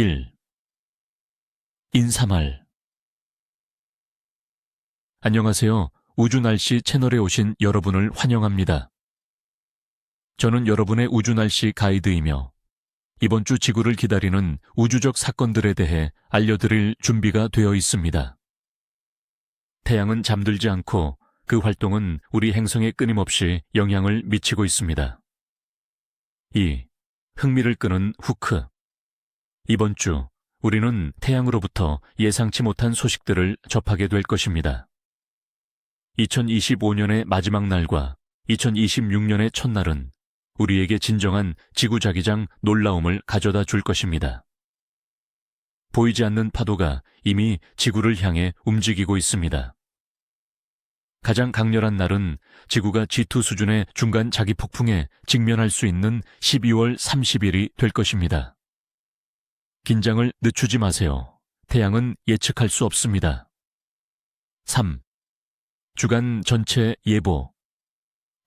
1. 인사말 안녕하세요. 우주날씨 채널에 오신 여러분을 환영합니다. 저는 여러분의 우주날씨 가이드이며 이번 주 지구를 기다리는 우주적 사건들에 대해 알려드릴 준비가 되어 있습니다. 태양은 잠들지 않고 그 활동은 우리 행성에 끊임없이 영향을 미치고 있습니다. 2. 흥미를 끄는 후크 이번 주 우리는 태양으로부터 예상치 못한 소식들을 접하게 될 것입니다. 2025년의 마지막 날과 2026년의 첫날은 우리에게 진정한 지구자기장 놀라움을 가져다 줄 것입니다. 보이지 않는 파도가 이미 지구를 향해 움직이고 있습니다. 가장 강렬한 날은 지구가 G2 수준의 중간 자기 폭풍에 직면할 수 있는 12월 30일이 될 것입니다. 긴장을 늦추지 마세요. 태양은 예측할 수 없습니다. 3. 주간 전체 예보.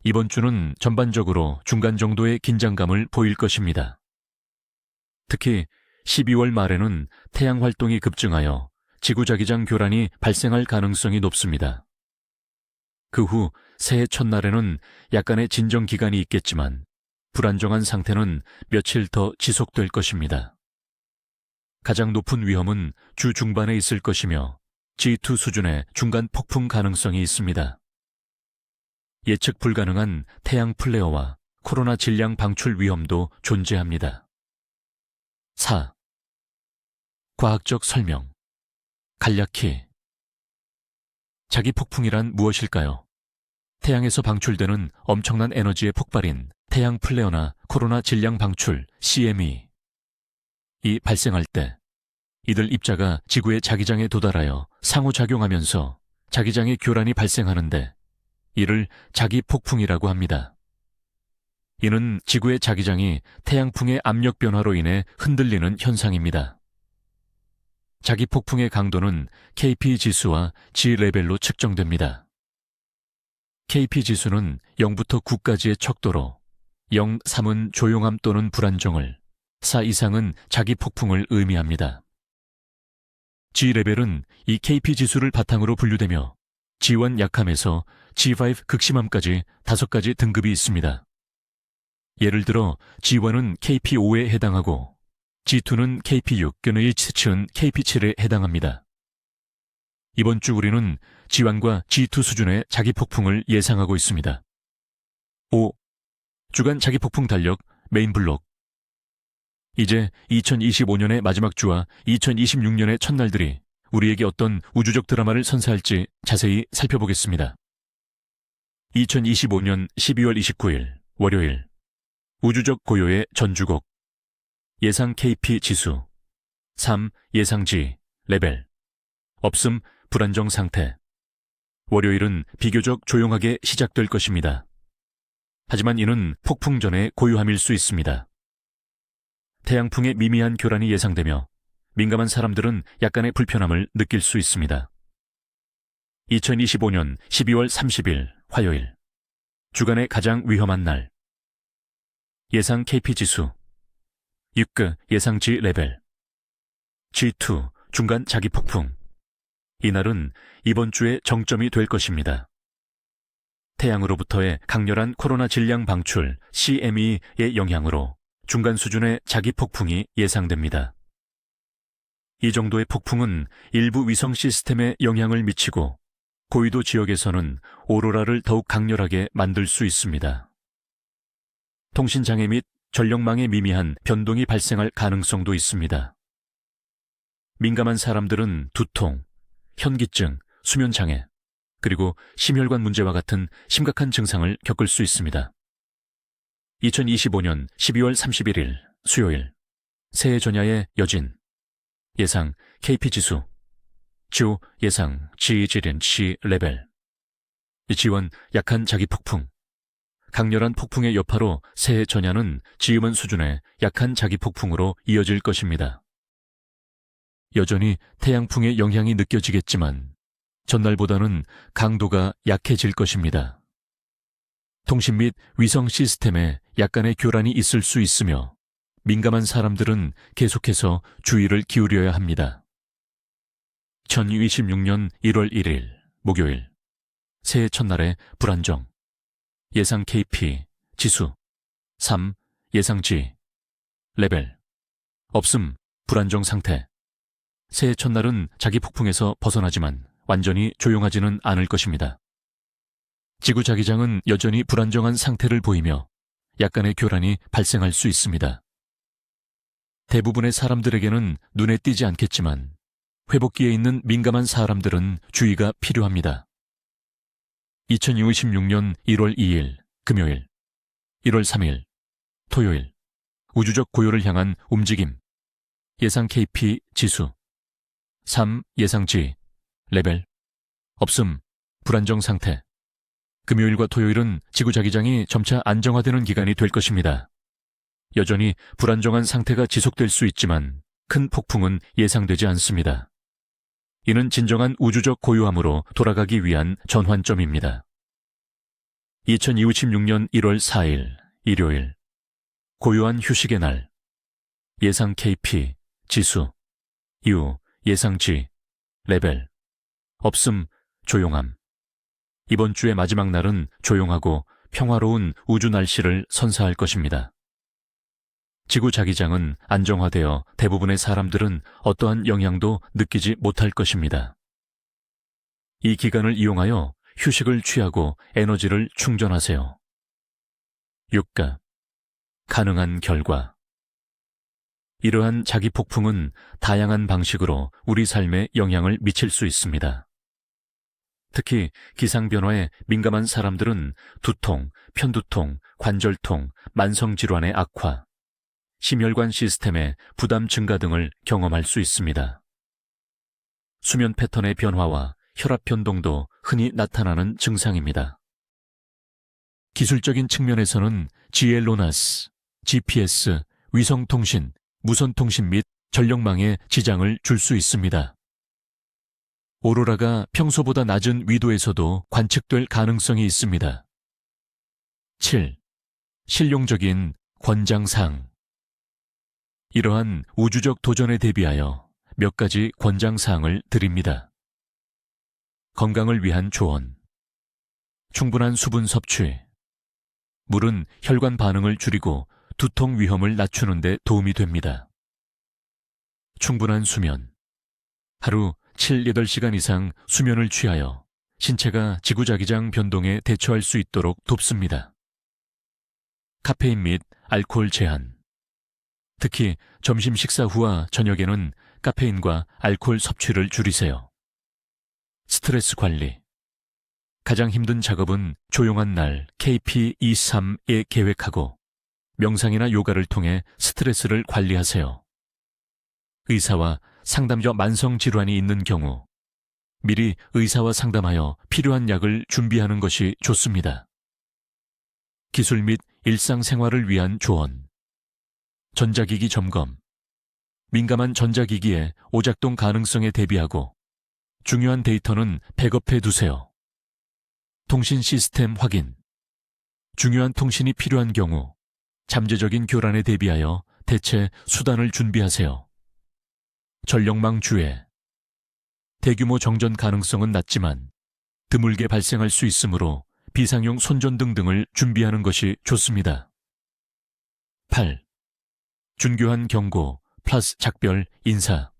이번 주는 전반적으로 중간 정도의 긴장감을 보일 것입니다. 특히 12월 말에는 태양 활동이 급증하여 지구자기장 교란이 발생할 가능성이 높습니다. 그 후 새해 첫날에는 약간의 진정 기간이 있겠지만 불안정한 상태는 며칠 더 지속될 것입니다. 가장 높은 위험은 주 중반에 있을 것이며 G2 수준의 중간 폭풍 가능성이 있습니다. 예측 불가능한 태양 플레어와 코로나 질량 방출 위험도 존재합니다. 4. 과학적 설명. 간략히. 자기 폭풍이란 무엇일까요? 태양에서 방출되는 엄청난 에너지의 폭발인 태양 플레어나 코로나 질량 방출 CME. 이 발생할 때 이들 입자가 지구의 자기장에 도달하여 상호작용하면서 자기장의 교란이 발생하는데 이를 자기 폭풍이라고 합니다. 이는 지구의 자기장이 태양풍의 압력 변화로 인해 흔들리는 현상입니다. 자기 폭풍의 강도는 KP 지수와 G 레벨로 측정됩니다. KP 지수는 0부터 9까지의 척도로 0, 3은 조용함 또는 불안정을, 4 이상은 자기 폭풍을 의미합니다. G레벨은 이 KP 지수를 바탕으로 분류되며 G1 약함에서 G5 극심함까지 다섯 가지 등급이 있습니다. 예를 들어 G1은 KP5에 해당하고 G2는 KP6, 끈의 치은 KP7에 해당합니다. 이번 주 우리는 G1과 G2 수준의 자기 폭풍을 예상하고 있습니다. 5. 주간 자기 폭풍 달력 메인 블록 이제 2025년의 마지막 주와 2026년의 첫날들이 우리에게 어떤 우주적 드라마를 선사할지 자세히 살펴보겠습니다. 2025년 12월 29일 월요일 우주적 고요의 전주곡 예상 KP 지수 3 예상지 레벨 없음 불안정 상태 월요일은 비교적 조용하게 시작될 것입니다. 하지만 이는 폭풍 전의 고요함일 수 있습니다. 태양풍의 미미한 교란이 예상되며 민감한 사람들은 약간의 불편함을 느낄 수 있습니다. 2025년 12월 30일 화요일. 주간의 가장 위험한 날. 예상 KP 지수. 6급 예상지 레벨. G2 중간 자기 폭풍. 이날은 이번 주의 정점이 될 것입니다. 태양으로부터의 강렬한 코로나 질량 방출 CME의 영향으로 중간 수준의 자기 폭풍이 예상됩니다. 이 정도의 폭풍은 일부 위성 시스템에 영향을 미치고 고위도 지역에서는 오로라를 더욱 강렬하게 만들 수 있습니다. 통신장애 및 전력망에 미미한 변동이 발생할 가능성도 있습니다. 민감한 사람들은 두통, 현기증, 수면장애, 그리고 심혈관 문제와 같은 심각한 증상을 겪을 수 있습니다. 2025년 12월 31일 수요일. 새해 전야의 여진. 예상 KP지수. 주 예상 지지린 시 레벨. 지원 약한 자기 폭풍. 강렬한 폭풍의 여파로 새해 전야는 지음은 수준의 약한 자기 폭풍으로 이어질 것입니다. 여전히 태양풍의 영향이 느껴지겠지만 전날보다는 강도가 약해질 것입니다. 통신 및 위성 시스템에 약간의 교란이 있을 수 있으며 민감한 사람들은 계속해서 주의를 기울여야 합니다. 2026년 1월 1일 목요일. 새해 첫날의 불안정. 예상 KP 지수. 3 예상 G 레벨. 없음 불안정 상태. 새해 첫날은 자기 폭풍에서 벗어나지만 완전히 조용하지는 않을 것입니다. 지구 자기장은 여전히 불안정한 상태를 보이며 약간의 교란이 발생할 수 있습니다. 대부분의 사람들에게는 눈에 띄지 않겠지만 회복기에 있는 민감한 사람들은 주의가 필요합니다. 2026년 1월 2일 금요일 1월 3일 토요일 우주적 고요를 향한 움직임. 예상 KP 지수. 3 예상 G 레벨. 없음. 불안정 상태 금요일과 토요일은 지구 자기장이 점차 안정화되는 기간이 될 것입니다. 여전히 불안정한 상태가 지속될 수 있지만 큰 폭풍은 예상되지 않습니다. 이는 진정한 우주적 고요함으로 돌아가기 위한 전환점입니다. 2026년 1월 4일 일요일 고요한 휴식의 날 예상 KP 지수 U 예상 G 레벨 없음 조용함 이번 주의 마지막 날은 조용하고 평화로운 우주 날씨를 선사할 것입니다. 지구 자기장은 안정화되어 대부분의 사람들은 어떠한 영향도 느끼지 못할 것입니다. 이 기간을 이용하여 휴식을 취하고 에너지를 충전하세요. 육가 가능한 결과 이러한 자기 폭풍은 다양한 방식으로 우리 삶에 영향을 미칠 수 있습니다. 특히 기상 변화에 민감한 사람들은 두통, 편두통, 관절통, 만성 질환의 악화, 심혈관 시스템의 부담 증가 등을 경험할 수 있습니다. 수면 패턴의 변화와 혈압 변동도 흔히 나타나는 증상입니다. 기술적인 측면에서는 GLONASS, GPS, 위성통신, 무선통신 및 전력망에 지장을 줄 수 있습니다. 오로라가 평소보다 낮은 위도에서도 관측될 가능성이 있습니다. 7. 실용적인 권장사항 이러한 우주적 도전에 대비하여 몇 가지 권장사항을 드립니다. 건강을 위한 조언 충분한 수분 섭취 물은 혈관 반응을 줄이고 두통 위험을 낮추는 데 도움이 됩니다. 충분한 수면 하루 7, 8시간 이상 수면을 취하여 신체가 지구자기장 변동에 대처할 수 있도록 돕습니다. 카페인 및 알코올 제한. 특히 점심 식사 후와 저녁에는 카페인과 알코올 섭취를 줄이세요. 스트레스 관리. 가장 힘든 작업은 조용한 날 KP23에 계획하고 명상이나 요가를 통해 스트레스를 관리하세요. 의사와 상담자 만성 질환이 있는 경우 미리 의사와 상담하여 필요한 약을 준비하는 것이 좋습니다. 기술 및 일상생활을 위한 조언. 전자기기 점검. 민감한 전자기기의 오작동 가능성에 대비하고 중요한 데이터는 백업해 두세요. 통신 시스템 확인. 중요한 통신이 필요한 경우 잠재적인 교란에 대비하여 대체 수단을 준비하세요. 전력망 주해. 대규모 정전 가능성은 낮지만 드물게 발생할 수 있으므로 비상용 손전등 등을 준비하는 것이 좋습니다. 8. 준교한 경고, 플러스 작별, 인사.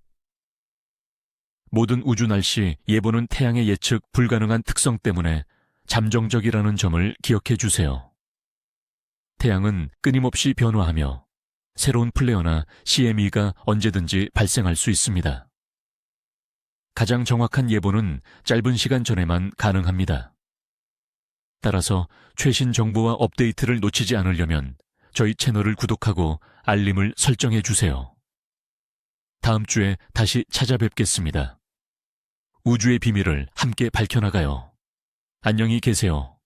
모든 우주 날씨 예보는 태양의 예측 불가능한 특성 때문에 잠정적이라는 점을 기억해 주세요. 태양은 끊임없이 변화하며 새로운 플레어나 CME가 언제든지 발생할 수 있습니다. 가장 정확한 예보는 짧은 시간 전에만 가능합니다. 따라서 최신 정보와 업데이트를 놓치지 않으려면 저희 채널을 구독하고 알림을 설정해 주세요. 다음 주에 다시 찾아뵙겠습니다. 우주의 비밀을 함께 밝혀나가요. 안녕히 계세요.